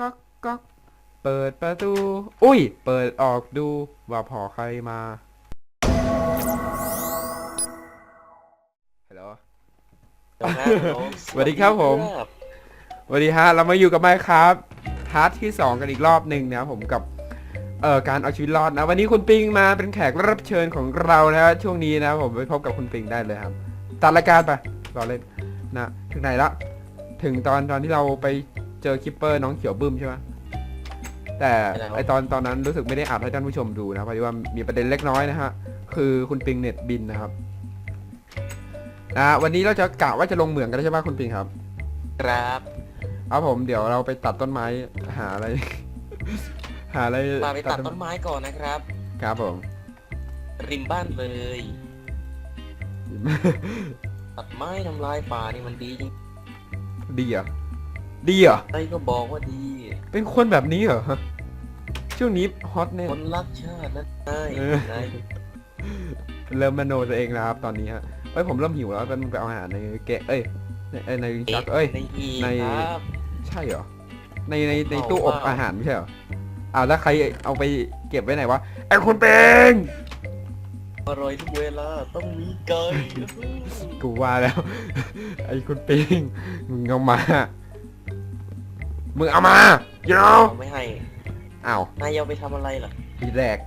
ก๊อกก๊อกเปิดประตู อุ้ย เปิดออกดูว่าพอใครมาฮัลโหลสวัสดีครับผมสวัสดีฮะ เรามาอยู่กับไมค์ครับพาร์ทที่ 2 กันอีกรอบหนึ่งนะครับผมกับเอ่อการเอาชีวิตรอดนะ วันนี้คุณปิงมาเป็นแขกรับเชิญของเรานะช่วงนี้นะผมไปพบกับคุณปิงได้เลยครับ ตัดรายการไปรอเล่นนะถึงไหนละถึงตอนตอนที่เราไป เจอคิปเปอร์น้องเขียวบึ้มใช่ไหมแต่ใช่แล้วไอตอนตอนนั้นรู้สึกไม่ได้อัดให้ท่านผู้ชมดูนะเพราะว่ามีประเด็นเล็กน้อยนะฮะ คือคุณปิงเน็ตบินนะครับนะวันนี้เราจะกะว่าจะลงเหมืองกันใช่ไหมคุณปิงครับ ครับเอาผมเดี๋ยวเราไปตัดต้นไม้หาอะไร หาอะไรมาไปตัดต้นไม้ก่อนนะครับ ครับผม ริมบ้านเลยตัดไม้ทำลายป่านี่มันดีจริงดีเหรอ ดีเหรอใครก็บอกว่าดี เป็นคนแบบนี้เหรอช่วงนี้ฮอตเนี่ยคนรักชาตินั่นไงเออไงเริ่มมโนตัวเองแล้วครับตอนนี้ฮะเอ้ยผมเริ่มหิวแล้วเป็นไปเอาอาหารในเกะเอ้ยในเอ้ย ในจักรเอ้ยในอีในครับใช่เหรอ ในในในเอาตู้อบว่าอาหารไม่ใช่เหรออ้าวแล้วใครเอาไปเก็บไว้ไหนวะไอ้คุณเปงอร่อยทุกเวลาต้องมีไก่กูว่าแล้ว ไอ้คุณปิงมึงเอามา มึงเอามาเดี๋ยวเอาไม่ให้อ้าวนายเอาไปทำอะไรล่ะทีแรก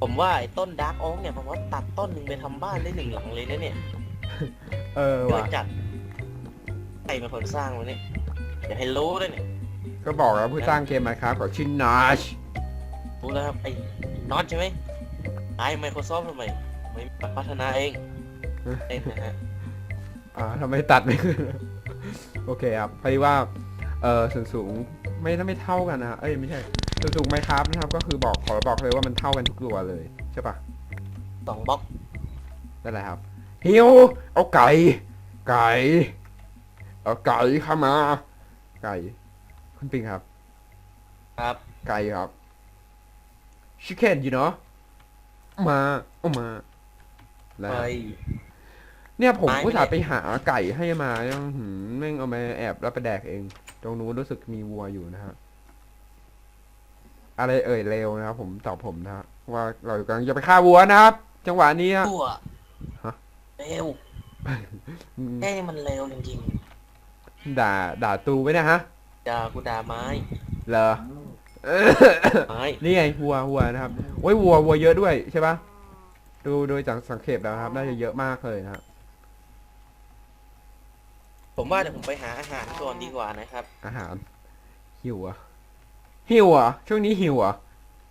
ผมว่าไอ้ต้นดาร์กโอ๊กเนี่ยผมว่าตัดต้นหนึ่งไปทำบ้านได้หนึ่งหลังเลยนะเนี่ยเออเยว่ะอะจัดใครเป็นคนสร้างวะเนี่ยอย่าให้รู้ด้วยเนี่ยก็บอกแล้วผู้สร้างเกมมาครับขอชื่อนาชรู้แล้วครับไอ้น็อตใช่ไหมไอ้ Microsoft ทำไมไม่พัฒนาเองเองนะฮะอ่าทำไมตัดไม่ขึ้น โอเคครับพอดีว่าเออส่วนสูงไม่ไม่เท่ากันนะเอ้ยไม่ใช่ส่วนสูงไมครับนะครับ ก็คือบอกขอบอกเลยว่ามันเท่ากันทุกตัวเลยใช่ปะสองบล็อกนั่นแหละครับฮิวเอาไก่ ไก่เอาไก่เข้ามา ไก่คุณปิงครับ ครับไก่ครับ chicken you know มาเอามาแล้วไป เนี่ยผมไม้ก็ไม่สาได้ห์ไปหาไก่ให้มาเนี่ยอื้อหืมแม่งเอามาแอบแล้วไปแดกเอง ตรงนู้นรู้สึกมีวัวอยู่นะฮะ อะไรเอ่ยเร็วนะครับผมตอบผมนะฮะว่าเรากำลังจะไปฆ่าวัวนะครับ จังหวะนี้อะตัวฮะ เร็วอืมแค่นี้มันเร็วจริงด่า ด่าตูไว้นะฮะ ๆด่ากูด่าไม้เหรอ ไม้นี่ไงวัววัวนะครับโอ้ยวัววัวเยอะด้วยใช่ปะดูโดยจากสังเกตแล้วนะครับ น่าจะเยอะมากเลยนะครับ ผมว่าเดี๋ยวผมไปหาอาหารก่อนดีกว่านะครับ อาหาร หิวอะหิวอะช่วงนี้หิวอะ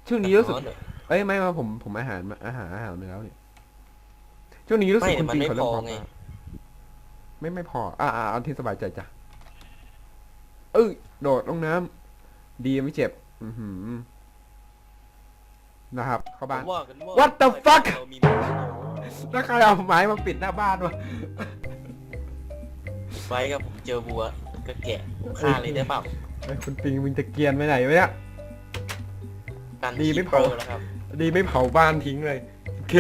ช่วงนี้รู้สึกอ๋อเดี๋ยวเอ้ยไม่มาผมผมอาหารอาหารอาหารไปแล้วเนี่ยช่วงนี้รู้สึกไม่คุณมันปิงไม่เขาเริ่มพพออไง มากไม่ไม่พอ อ่าอ่าเอาที่สบายใจจ้ะเอ้ยโดดลงน้ำดีไม่เจ็บ อือหือนะครับ เข้าผบ้าน มว่ากันว่า What the fuck? เรามีหมูแล้วใครเอาไม้มาปิดหน้าบ้านวะ ไว้ครับผมเจอวัวก็แกะผมฆ่าเลยได้เปล่าเฮ้ยคุณปิงมึงจะเกรียนไปไหนวะเนี่ย กันดีไม่คีพอเปร์แล้วครับดีไม่เผาบ้านทิ้งเลย โอเค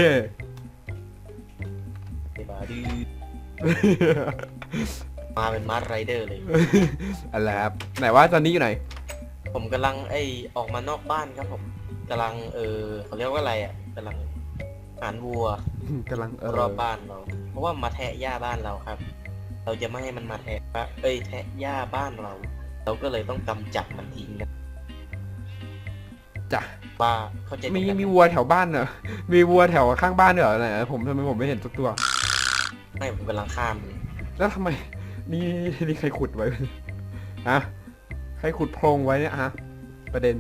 เดี๋ยวมาดื้อมาเป็นมาร์ไรเดอร์เลย อะไรครับไหนว่าตอนนี้อยู่ไหน ผมกำลังไอออกมานอกบ้านครับผมกำลังเออเขาเรียกว่าอะไรอะกำลังหารวัวกำลังเออรอบบ้านเรา เพราะว่ามาแทะหญ้าบ้านเราครับ เราจะไม่ให้มันมาแทะบ้านเอ้ยแทะหญ้าบ้านเรา เราก็เลยต้องกำจัดมันทิ้งนะจ้ะว่าเขาใจะมีมีวัวแถวบ้านเหรอมีวัวแถวข้างบ้านเหรอไหนผมทำไมผมไม่เห็นสักตัว ไม่ผมกำลังข้ามมันแล้วทำไม นี่นี่ใครขุดไว้ฮะใครขุดโพรงไว้เนี่ยฮะ ประเด็น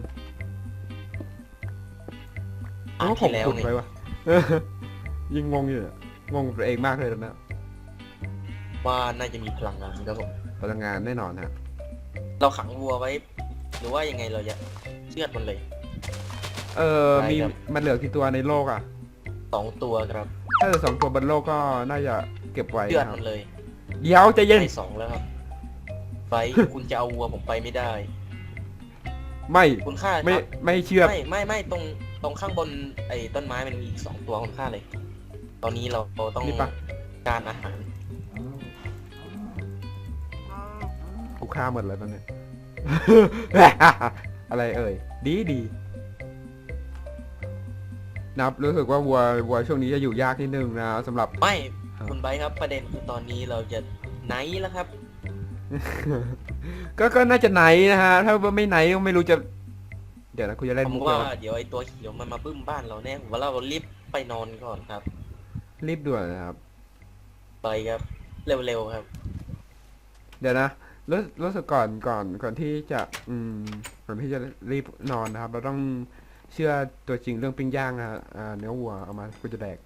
อาว่าทิผตมย์แล้วขุดไง ไว้วะยิงงงอยู่เนี่ยงงกับตัวเองมากเลยตอนนี้ ว่าน่าจะมีพลังงานครับผมพลังงานแน่นอนฮะเราขังวัวไว้ หรือว่ายังไงเราจะเชือดมันเลย เออได้มีครับ มันเหลือกี่ตัวในโลกอะ สองตัวครับถ้าเหลือสองตัวบนโลกก็น่าจะเก็บไว้เชือดนะครับมันเลยเดี๋ยวใจะเย็น ได้สองแล้วครับไฟคุณจะเอาวัวผมไปไม่ได้ ไม่คุณฆ่าไม่ครับไม่เชื่อ ไม่ไม่ไม่ตรงตรงข้างบนไอ้ต้นไม้มันมีอีกสองตัวคุณฆ่าเลย ตอนนี้เราต้องนี่ปะ การอาหาร ฆ่าหมดแล้วตอนเนี้ย อะไรเอ่ย ดีดีนับรู้สึกว่าวัววัวช่วงนี้จะอยู่ยากนิดนึงนะสำหรับ ไม่ ครับ คุณไบร์ทครับประเด็นคือตอนนี้เราจะไนท์แล้วครับ ก็ก็น่าจะไหนนะฮะ ถ้าว่าไม่ไหนก็ไม่รู้จะ เดี๋ยวนะคุณจะเล่นผมมุกว่าเลยวะเดี๋ยวไอ้ตัวเขียวมันมาบึ้มบ้านเราแน่ผมว่าเรารีบไปนอนก่อนครับ รีบด่วนนะครับ ไปครับ เร็วๆครับ เดี๋ยวนะ รู้รู้สึกก่อนก่อนก่อนที่จะอืมก่อนที่จะรีบนอนนะครับ เราต้องเชื่อตัวจริงเรื่องปิ้งย่างนะฮะอ่าเนื้อวัวเอามากูจะแดก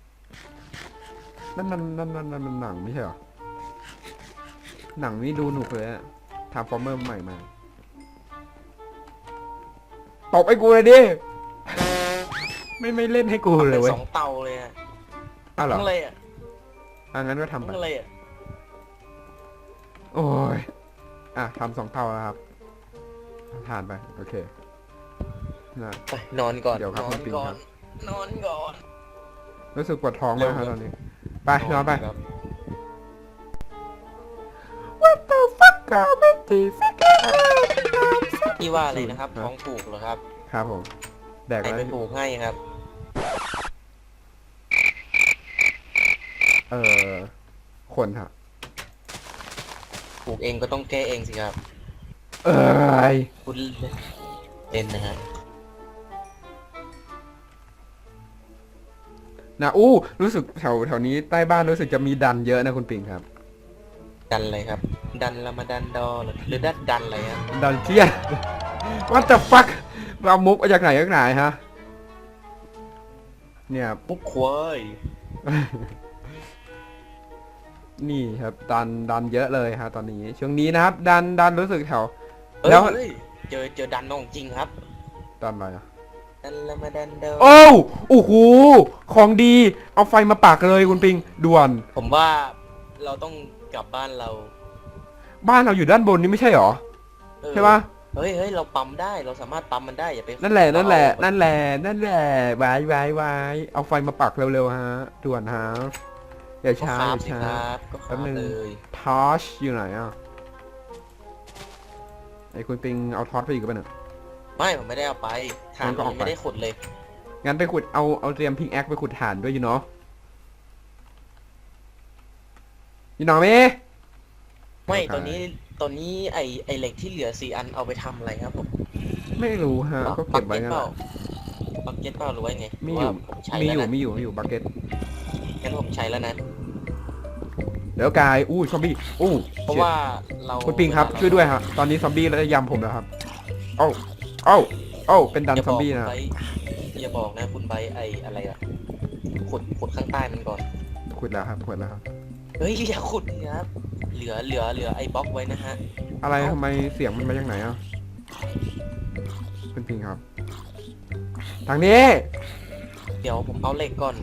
นั่นนั่นนั่นนั่นนั่นมันหนังไม่ใช่เหรอหนังนี่ดูหนุกเลยอะทำฟอร์เมอร์ใหม่มาตบไอ้กูเลยดิไม่ไม่เล่นให้กูเลยเป็นเว้ยสองเตาเลยอะอ้าวเหรอทั้งเลยอะอะงั้นก็ทำไป ทั้งเลยอะโอ้ย อะทำสองเท่าแล้วครับทานไป โอเคนะ ไปนอนก่อนเดี๋ยวครับนอคุนณปิงก่อครัน บ นอนก่อน รู้สึกปวดท้องมากครับเร็วตอนนี้ ไปนอนไป ครับ What the fuck ก็ไม่ตีฟิกพี่ว่าอะไรนะครับท้องผูกเหรอครับครับผม แดกใครแล้วไปผูกให้ครับ เออคนฮะ ผูกเองก็ต้องแก้เองสิครับเอ้ยคุณเล่นนะฮะนะอู้รู้สึกแถวแถวนี้ใต้บ้านรู้สึกจะมีดันเยอะนะคุณปิงครับ ดันอะไรครับ ดันละมาดันดอหรือหรือดันดันอะไรครับดันเจียน What the fuck เรามุกมาจากไหนจากไหนฮะเนี่ยมุกควาย นี่ครับดันดันเยอะเลยฮะตอนนี้ ช่วงนี้นะครับ ดันดันรู้สึกแถว เอ้ยแล้ว เฮ้ยเจอเจอดันนองจริงครับดันอะไรอะดันละมาดันดอโอ้วโอ้โหของดีเอาไฟมาปักเลยคุณปิงด่วน ผมว่าเราต้องกลับบ้านเราบ้านเราอยู่ด้านบนนี่ไม่ใช่หรอเออใช่ปะเฮ้ยเฮ้ยเราปั๊มได้เราสามารถปั๊มมันได้อย่าไปนั่นแหละนั่นแหละเอานั่นแหละนั่นแหละไว้ไว้ไว้เอาไฟมาปักเร็วๆฮะด่วนฮะ อย่าก็ช้าคราอบสิย่าคช้ารับก็คแป๊ราบบนึงเลยทอชอยู่ไหนอะไอ้คุณปิงเอาทอชไปอีกป่ะเนี่ย ไม่ผมไม่ได้เอาไปฐานมันก็ผออกมไป ไม่ได้ขุดเลย งั้นไปขุดเอาเอาเตรียมพิงแอคไปขุดถ่านด้วยอยู่เนาะอยู่หนอไหมไม่โอเคตอนนี้ตอนนี้ไอไอเหล็กที่เหลือสี่อันเอาไปทำอะไรครับผมไม่รู้ฮะ ก็เก็บไว้บังั้นเปแหล่าละบักเก็ตเปล่าหรือว่าไงมีอยู่ว่าผมใช้มีแล้วอยู่นะมีอยู่ มีอยู่บักเก็ตงั้นผมใช้แล้วนะ เดี๋ยวกายอู้ซอมบี้อู้เพราะเชี่ยว่าเราคุณปิงครับเาช่วยด้วยฮะตอนนี้ซอมบี้แล้วจะยำผมแล้วครับเอ้าเอ้าเอ้าเป็นดันอย่าซบออมกบี้คุณนะไบร์ทอย่าบอกนะคุณไบร์ทไออะไรอะขุดขุดข้างใต้มันก่อนขุดแล้วครับขุดแล้วครับเฮ้ยอย่าขุดนะครับเหลือเหลือเหลือไอ้บล็อกไว้นะฮะอะไรเอ้าทำไมเสียงมันมาจากไหนอะคุณปิงครับ ทางนี้ เดี๋ยวผมเอาเหล็กก่อน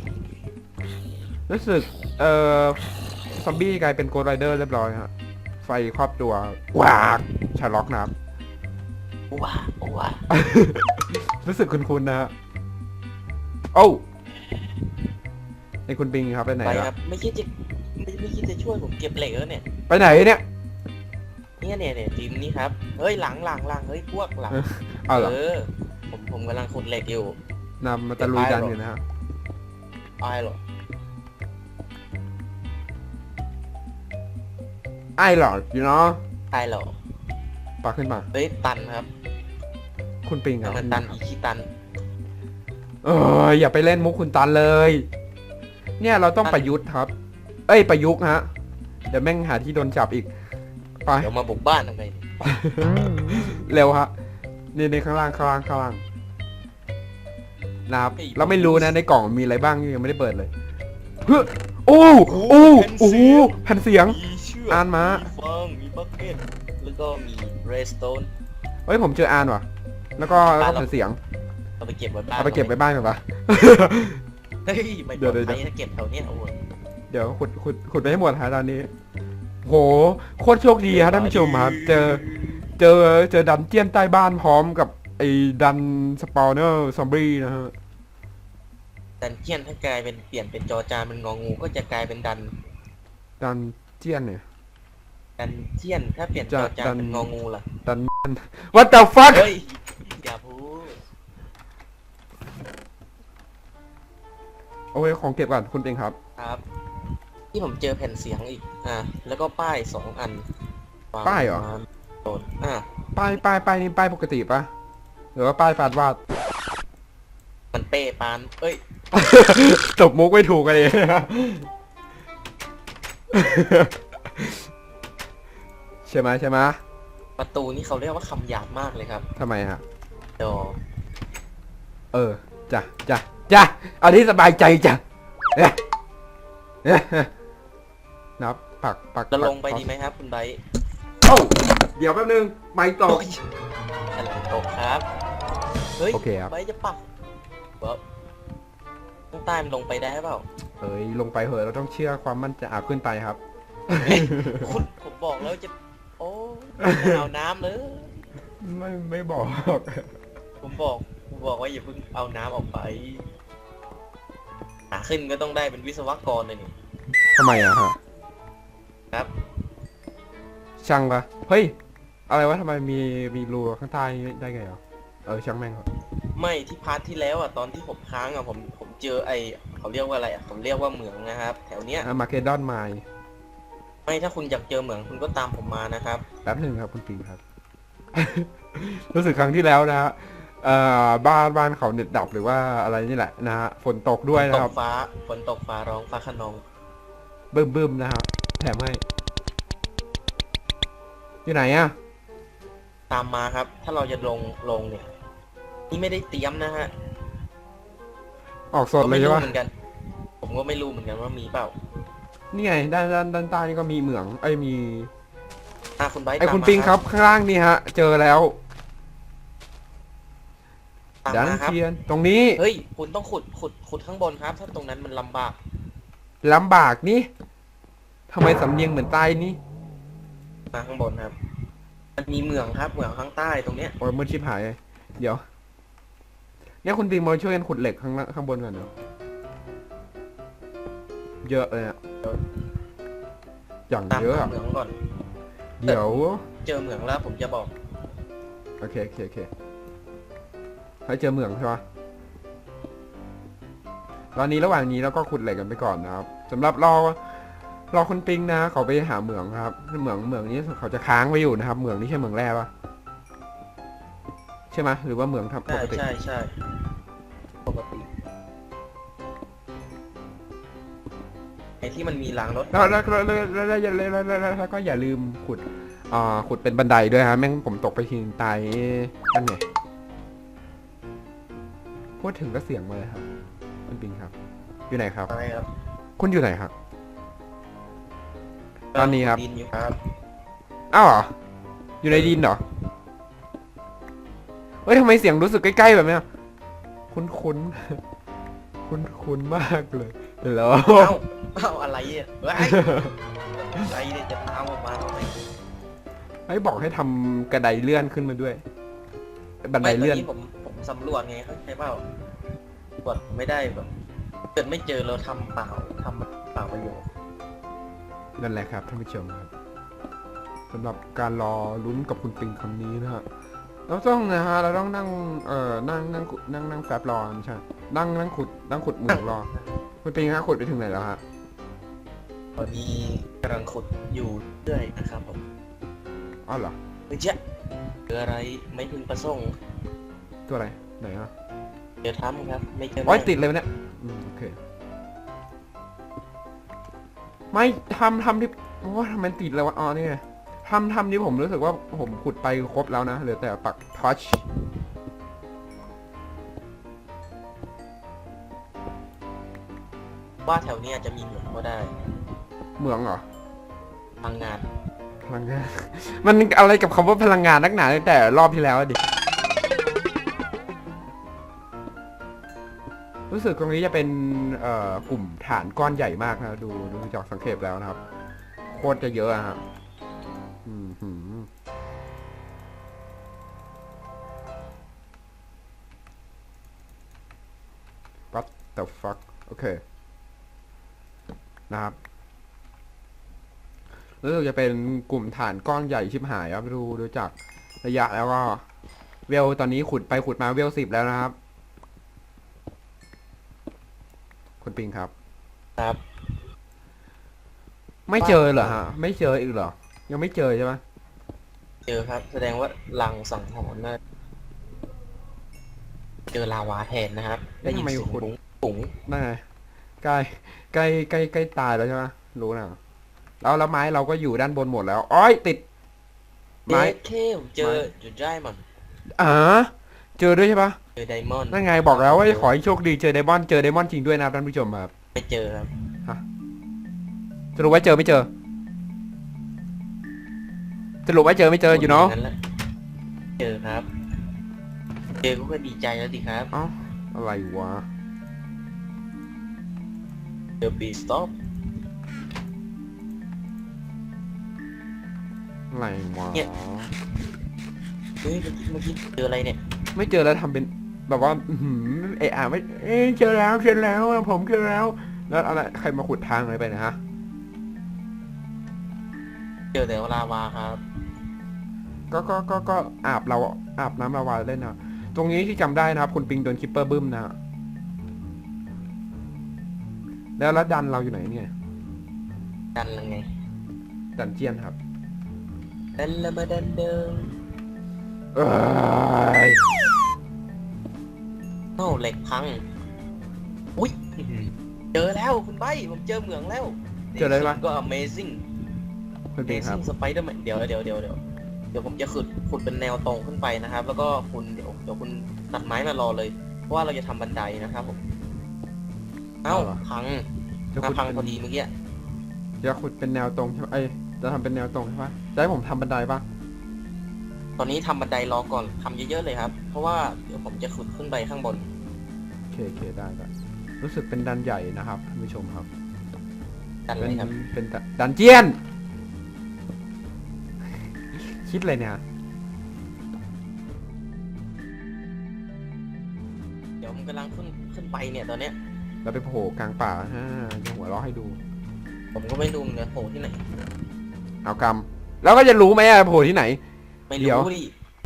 รู้สึกเอ่อ ซอมบี้กลายเป็นโกลไรเดอร์เรียบร้อยฮะ ไฟครอบตัววากชาล็อกนะครับ ว้าว้ารู้สึกคุ้นๆนะฮะโอ้าไอ้คุณปิงครับไปไหนไปคล่ะรับไม่คิดจะไม่ไม่คิดจะช่วยผมเก็บเหล็กแล้วเนี่ยไปไหนเนี่ย เนี่ยเนี่ยเนี่ยทีมนี้ครับ เฮ้ยหลังหลังหลังเฮ้ยพวกหลัง เอาเหรอเออ ผมผมกำลังขุดเหล็กอยู่ นำมาตะลุยกันอยู่นะฮะ อายเหรอ ไอ้หลอดอยู่เนาะอายเหรอปาขึ้นมา เฮ้ยตันครับคุณปิงครับมันตันอีกขี้ตันเอออย่าไปเล่นมุกคุณตันเลย เนี่ยเราต้องประยุทธ์ครับ เอ้ยประยุกต์ฮะ เดี๋ยวแม่งหาที่โดนจับอีก ไป เดี๋ยวมาบุกบ้านทำไมเนี่ยเร็วฮะนี่ในข้างล่างข้างล่างข้างล่างนะครับเราไม่รู้นะในกล่องมีอะไรบ้างยังไม่ได้เปิดเลยเฮ้ยโอ้โอ้โอ้โหแผ่นเสียงมีเชือกอ่านมาฟางมีบักเก็ตแล้วก็มีเรสโตน เฮ้ยผมเจออ่านว่ะ แล้วก็แล้วก็แผ่นเสียงเอาไปเก็บไว้บ้านเอาไปเก็บไว้บ้านก่อนปะ เฮ้ยไม่ปเดี๋ลยอวดเดี๋ยวภัยถ้าเก็บแถวเนี้ยโอ้โหเดี๋ยวขุดขุดขุดไปให้หมดฮะตอนนี้ โหโคตรโชคดีฮะท่านผู้ชมครับเจอเจอเจอดันเจียนใต้บ้านพร้อมกับไอ้ดันสปาวเนอร์ซอมบี้นะฮะ ดันเจียนถ้ากลายเป็นเปลี่ยนเป็นจอจานเป็นงองูก็จะกลายเป็นดันดันเจียนเนี่ย ดดันเจียนถ้าเปลี่ยนจอจานเป็นงองูล่ะดัน What the fuck เฮ้ยอย่าพูดโอ้ยของเก็บก่อนคุณปิงครับ ครับ ที่ผมเจอแผ่นเสียงอีก อะแล้วก็ป้ายสองอันวงป้ายเหรอโดนอะป้ายป้ายป้ายนี่ป้ายปกติปะหรือว่าป้ายฟาดวาด มันเป้ปาน เอ้ย ตบมุกไม่ถูกกันเลย ใช่ไหมใช่ไหมประตูนี่เขาเรียกว่าคำหยาบมากเลยครับทำไมฮะ ดอเออจ้ะจ้ะจ้ะเอาที่สบายใจจ้ะเอ๊ะเอ๊ะนับปักปักจะลงไปปักดีไหมครับ คุณไบร์ทเอ้าเดี๋ยวแป๊บนึง ไม่ตก โอ้ยอะไรตกครับ เฮ้ยโอเคครับ ไบร์ทจะปักเว้าข้างใต้มันลงไปได้เปล่า เอ้ยลงไปเหอะเราต้องเชื่อความมั่นใจอาขึ้นไปครับ คุณผมบอกแล้วจะโอ้ไม่ เอาน้ำเลยไม่ไม่บอก ผมบอกผมบอกว่าอย่าเพิ่งเอาน้ำออกไปหาขึ้นก็ต้องได้เป็นวิศวกรเลยนี่ทำไมอะฮะครับ ช่างปะเฮ้ย อะไรวะทำไมมีมีรูข้างใต้นี้ได้ไงอะเออช่างแม่งครับไม่ที่พาร์ทที่แล้วอะตอนที่ผมค้างอะผมผมเจอไอเขาเรียกว่าอะไรอะผมเรียกว่าเหมืองนะครับ แถวเนี้ยมาเกดอนไม ไม่ถ้าคุณอยากเจอเหมืองคุณก็ตามผมมานะครับ แป๊บหนึ่งครับคุณปิงครับ รู้สึกครั้งที่แล้วนะฮะเอ่อบ้านบ้านเขาเน็ตดับหรือว่าอะไรนี่แหละนะฮะฝนตกด้วยตนะครับกฟ้าฝนตกฟ้าร้องฟ้าขนองบึ้มบึ้มๆนะครับแถมให้อยู่ไหนอะตามมาครับ ถ้าเราจะลงลงเนี่ย นี่ไม่ได้เตรียมนะฮะออกสดก็เลยไม่ใช่รู้ปะเหมือนกัน ผมก็ไม่รู้เหมือนกันว่ามีเปล่า นี่ไงด้านด้านด้านใต้นี่ก็มีเหมืองไอ้ยมีอะคุณไบร์ทไอ้ตามคุณมาปิงครับข้างล่างนี่ฮะ เจอแล้วตามดันมาครับเทียน ตรงนี้เฮ้ยคุณต้องขุดขุดขุดข้างบนครับ ถ้าตรงนั้นมันลำบากลำบากนี่ทำไมสำเนียงเหมือนใต้นี่มาข้างบนครับ มันมีเหมืองครับเหมืองข้างใต้ตรงเนี้ยโอ้ยมืดชิบหายเลยเดี๋ยว เนี่ยคุณปิงมาช่วยกันขุดเหล็กข้างล่างข้างบนก่อนเนาะ เยอะเลยอะอย่างตามเยอะหาอะเหมืองก่อน เดี๋ยว เจอเหมืองแล้วผมจะบอก โอเคโอเคโอเคให้เจอเหมืองใช่ปะตอนนี้ระหว่างนี้เราก็ขุดเหล็กกันไปก่อนนะครับสำหรับรอรอคุณปิงนะ เขาไปหาเหมืองครับ เหมืองเหมืองนี้เขาจะค้างไว้อยู่นะครับ เหมืองนี่ใช่เหมืองแร่ปะใช่ไหมหรือว่าเหมืองทำปใช่กติใช่ใช่ ที่มันมีรางรถแล้วแล้วแล้วแล้วแล้วแล้วแล้วแล้วแล้วแล้วแล้วก็อย่าลืมขุดอ่าขุดเป็นบันไดด้วยฮะแม่งผมตกไปทีนึงตายนั่นไงพูดถึงก็เสียงมาเลยครับคุณปิงครับ อยู่ไหนครับใช่ครับคุณอยู่ไหนครับ ตอนนี้ครับ ดินอยู่ครับอ้าวเหรออยู่ในดินเหรอเฮ้ยทำไมเสียงรู้สึกใกล้ๆแบบเนี้ยคุ้นคุ้นๆคุ้นคุ้นๆมากเลย เหรอเอ้าเอ้าอะไรอะเฮ้ยอะไรเนี่ยจะตามออกมาทำไมให้บอกให้ทำกระไดเลื่อนขึ้นมาด้วย บันไดไม่ตอนเลื่อนนี้ผมผมสำรวจไงเข้าใจเปล่าตรวจไม่ได้แบบเกิดไม่เจอเราทำเปล่าทำเปล่าประโยชน์นั่นแหละครับท่านผู้ชมครับสำหรับการรอลุ้นกับคุณปิงคำนี้นะฮะเราต้องนะฮะเราต้องนั่งเอ่อนั่งนั่งขุดนั่งนั่งแฟบรอไม่ใช่นั่งนั่งขุดนั่งขุดเหมืองรอ คุณปิงฮะขุดไปถึงไหนแล้วฮะตอนนี้กำลังขุดอยู่เรื่อยนะครับผมอ้าวเหรอเฮ้ยเจ๊ะเจออะไรไม่พึงประสงค์ตัวอะไรไหนฮะเจอทำครับ ไม่เจอโอ้ยแม่งติดเลยวะเนี่ยอืมโอเคไม่ทำทำที่โอ้ยทำไมติดเลยวะอ๋อนี่ไงทำทำที่ผมรู้สึกว่าผมขุดไปครบแล้วนะเหลือแต่ปักทัช ว่าแถวเนี้ยจะมีเหมืองก็ได้เหมืองเหรอทางงาน พลังงาน มันอะไรกับคำว่าพลังงานนักหนาตั้งแต่รอบที่แล้วอะดิ รู้สึกตรงนี้จะเป็นเอ่อกลุ่มฐานก้อนใหญ่มากนะดูดูจากสังเกตแล้วนะครับ โคตรจะเยอะอะฮะอืมหืม What the fuck โอเค นะครับ รู้สึกจะเป็นกลุ่มฐานก้อนใหญ่ชิบหายครับดูดูจากระยะแล้วก็เวลตอนนี้ขุดไปขุดมาเวลสิบแล้วนะครับ คุณปิงครับ ครับ ไม่เจอเหรอฮะ ไม่เจออีกเหรอ ยังไม่เจอใช่ไหมเจอครับ แสดงว่าลังสังหรณ์นะเจอลาวาแทนนะครับ ได้ยินเสียงปุ๋งปุ๋งนั่นไง ใกล้ใกล้ใกล้ใกล้ตายแล้วใช่ไหมรู้นะแล้วแล้วไม้เราก็อยู่ด้านบนหมดแล้วอ้อยติด ไม้เดเคลเจอจุดได้มันอ๋อเจอด้วยใช่ปะเจอไดมอนด์นั่นไงบอกแล้วว่าขอให้โชคดีเจอไดมอนด์เจอไดมอนด์จริงด้วยนะครับท่านผู้ชมครับไม่เจอครับสรุปว่าเจอไม่เจอสรุปว่าเจอไม่เจออยู่เนาะแหลเจอครับ เจอก็ดีใจแล้วดิครับเอ้าอะไรวะ เจอปีสต็อปอะไรวะเฮ้ยเมื่อกี้เมื่อกี้เจออะไรเนี่ยไม่เจอแล้วทำเป็นแบบว่าอื้อหือเอะอะไม่เอ้ยเจอแล้วเจอแล้วผมเจอแล้ว แล้วอะไรใครมาขุดทางอะไรไปนะฮะเจอแต่ลาวาครับก็ก็ก็ก็อาบเราอาบน้ำลาวาเล่นนะตรงนี้ที่จำได้นะครับคุณปิงโดนคิปเปอร์บึ้มนะ แล้วแล้วดันเราอยู่ไหนเนี่ย ดันละไงดันเจียนครับ ดันละมาดันเดิมเอ้ยโอ้เหล็กพัง อุ้ยเจอแล้วคุณใบผมเจอเหมืองแล้วเจออะไรปะก็ amazing คุณปิงครับ amazing spider-man เดี๋ยวเดี๋ยวเดี๋ยวเดี๋ยวเดี๋ยวผมจะขุดขุดเป็นแนวตรงขึ้นไปนะครับ แล้วก็คุณเดี๋ยวเดี๋ยวคุณตัดไม้มารอเลย เพราะว่าเราจะทำบันไดนะครับผม เอ้าเอาเหรอพังจะมาขุดพังเป็นพอดีเมื่อกี้จะขุดเป็นแนวตรงใช่ไหมเอ้ยจะทำเป็นแนวตรงใช่ปะจะให้ผมทำบันไดปะตอนนี้ทำบันไดรอก่อนทำเยอะๆเลยครับ เพราะว่าเดี๋ยวผมจะขุดขึ้นไปข้างบน โอเคโอเคได้ได้รู้สึกเป็นดันใหญ่นะครับท่านผู้ชมครับกันเป็เลนยครับเป็นดัดันเจียน คิดเลยเนี่ย เดี๋ยวผมกำลังขึ้นขึ้นไปเนี่ยตอนเนี้ย เราไปโผล่กลางป่าฮ่าจะหัวเราะให้ดู ผมก็ไม่รู้เหมือนกันโผล่ที่ไหน เอากำแล้วก็จะรู้ไหมอะโผล่ที่ไหน ไม่เดี๋ยว รู้ดิ